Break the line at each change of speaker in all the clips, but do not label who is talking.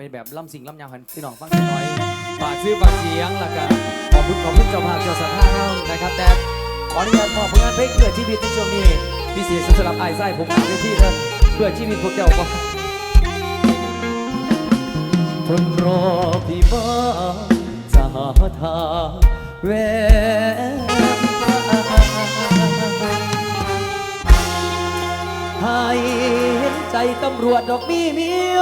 ไปแบบล่ำสิงล่ำยาวหันพี่น้องฟังกันหน่อยฝากซื้อฝากเสียงแล้วก็ขอบคุณขอบคุณเจ้าภาพเจ้าสัทธาเรานะครับแต่ขออนุญาตมอบผลงานเพลงเพื่อชีวิตในช่วงนี้พิเศษสำหรับไอ้ไส้ผมงานเวทีเด้อเพื่อชีวิตพวกเจ้าก็ทนรอพี่บ้างจะหาทางแวให้เห็นใจตำรวจดอกมีเมีย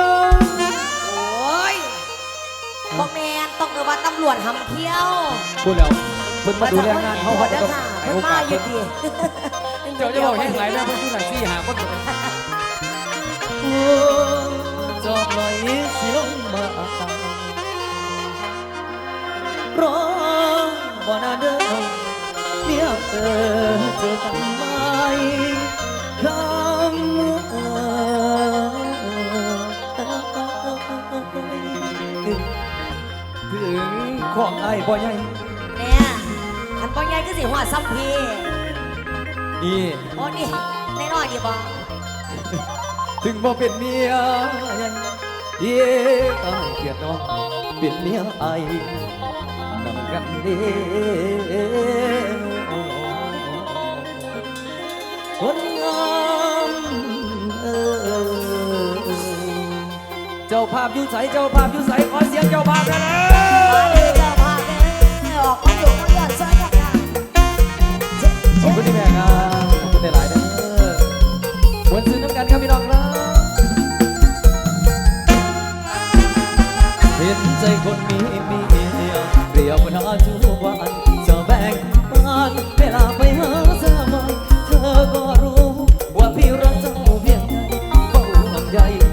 แมนต้องเกิดว่าตำรวจหำเที่ยว
พูดแล้วเพิ่นมาดูแลงานเขาเขาจะต้องให้
เพิ่น
โอกา
มา
ส
อยู่
เพิ่น
ดี
เจ้าจะบอกยังไงนะเพิ่นที่ไหนที่หาคนจอบหน่อยสิลงมารอบ่นาเด้อเมียเออเจอกัน ของไอ้บ่ใหญ่
เนี่ยอันบ่ใหญ่ก็สิหัวซัมพี
นี่
โอ้นี่แน่นอนอยู่บ่
ถึงบ่เป็นเมียยังเย่ตายเกลียดน้องเป็นเมียไอ้นั่งกันเด้คนงามเออเจ้าภาพอยู่ใสเจ้าภาพอยู่ใสขอเสียงเจ้าภาพได้แล้
มาวเลย ฝ้า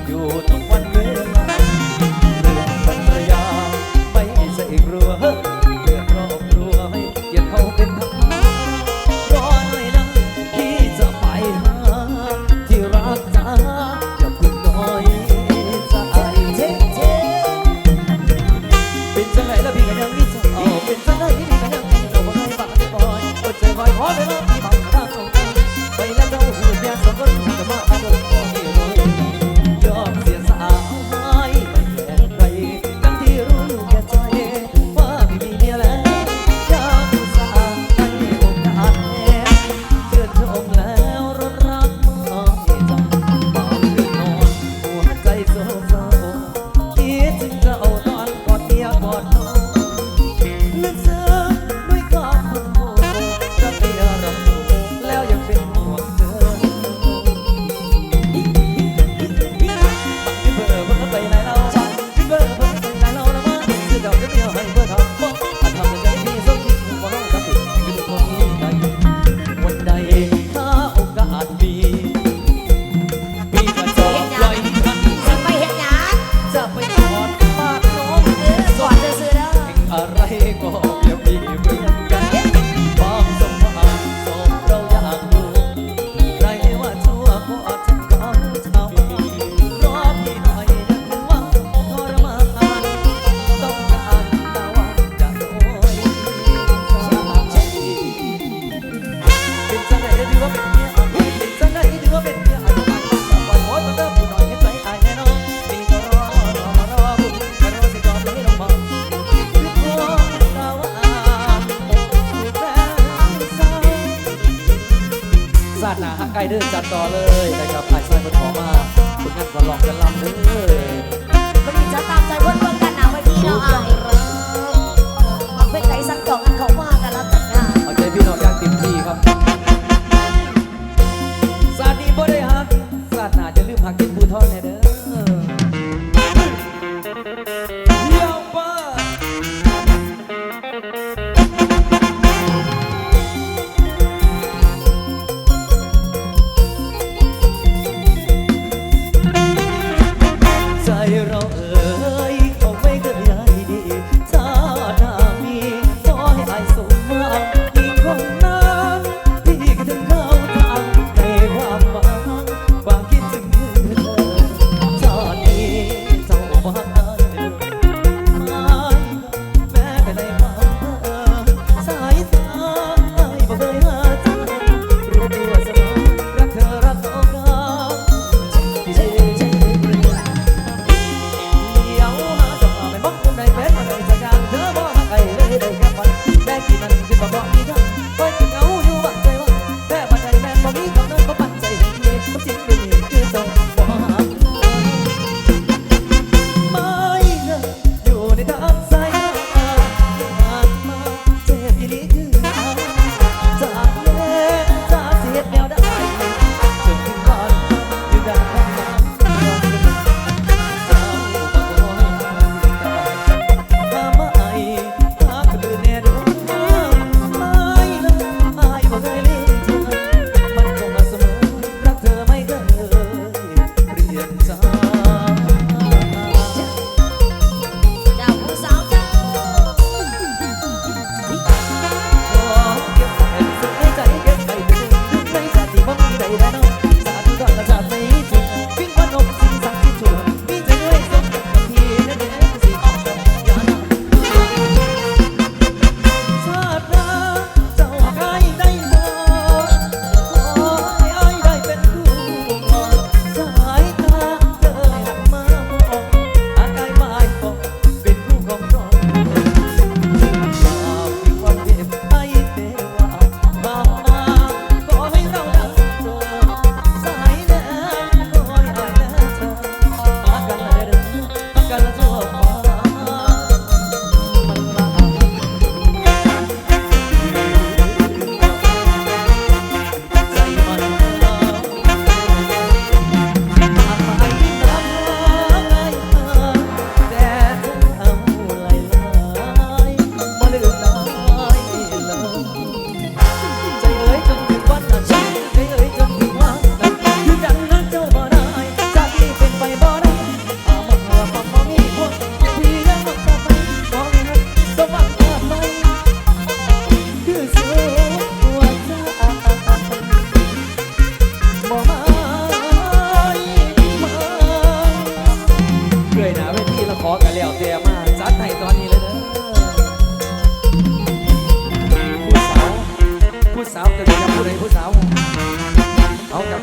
สาดหนาหักไกลเดินจัดต่อเลยนะครับไอ้ไส้บนขอมาผลงานบอลลองกันลำเด้อ
มันนี้จะตามใจวนเบิ่งกันหนาไว้
พี่เราอ้า
ย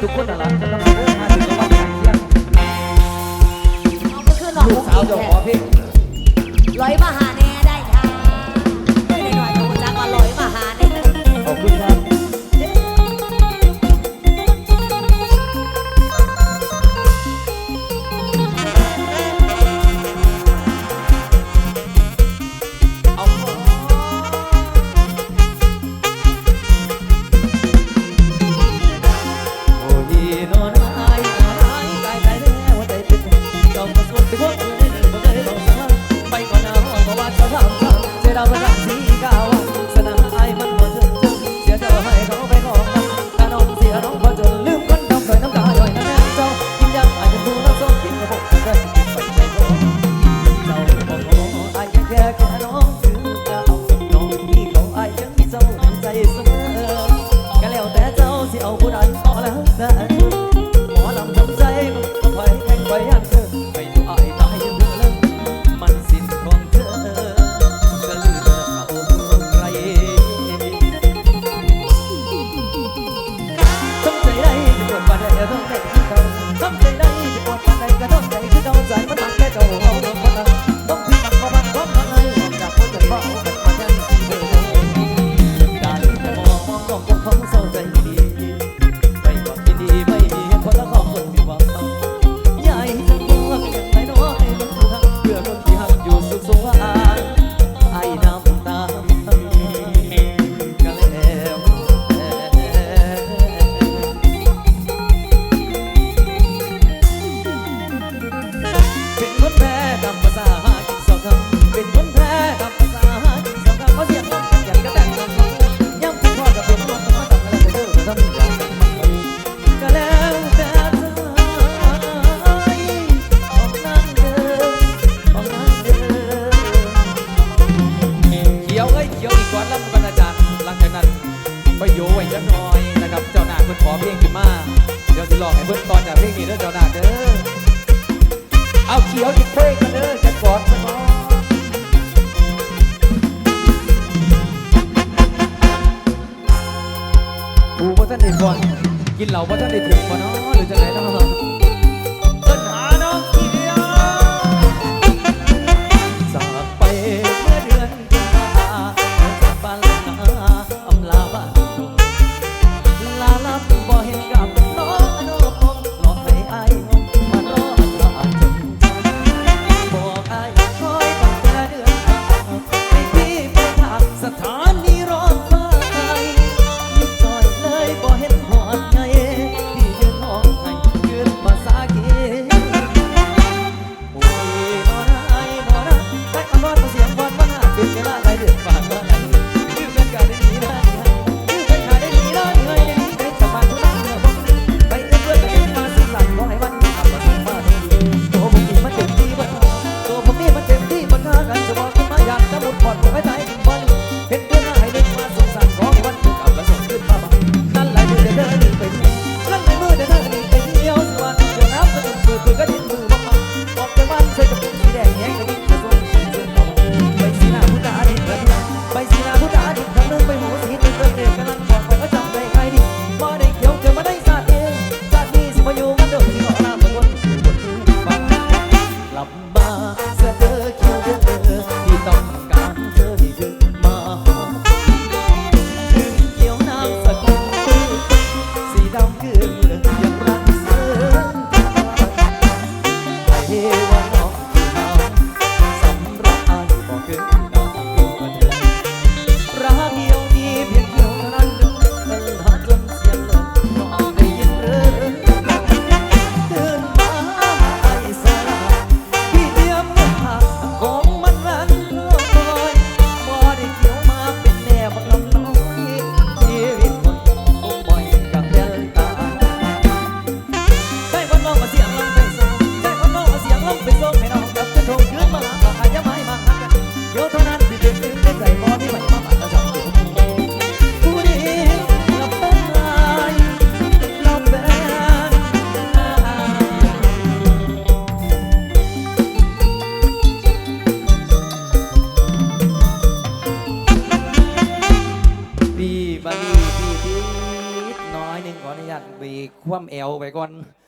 do Conalá. ขียวจะเพ่กันเด้
อ
จะ
กอ
ดกันเนาะผู้ว่าท่านได้บ่อนกินเหล้าว่าท่านได้ถึงบ่เนาะ อนุญาตไปคว่ำแอวไปก่อน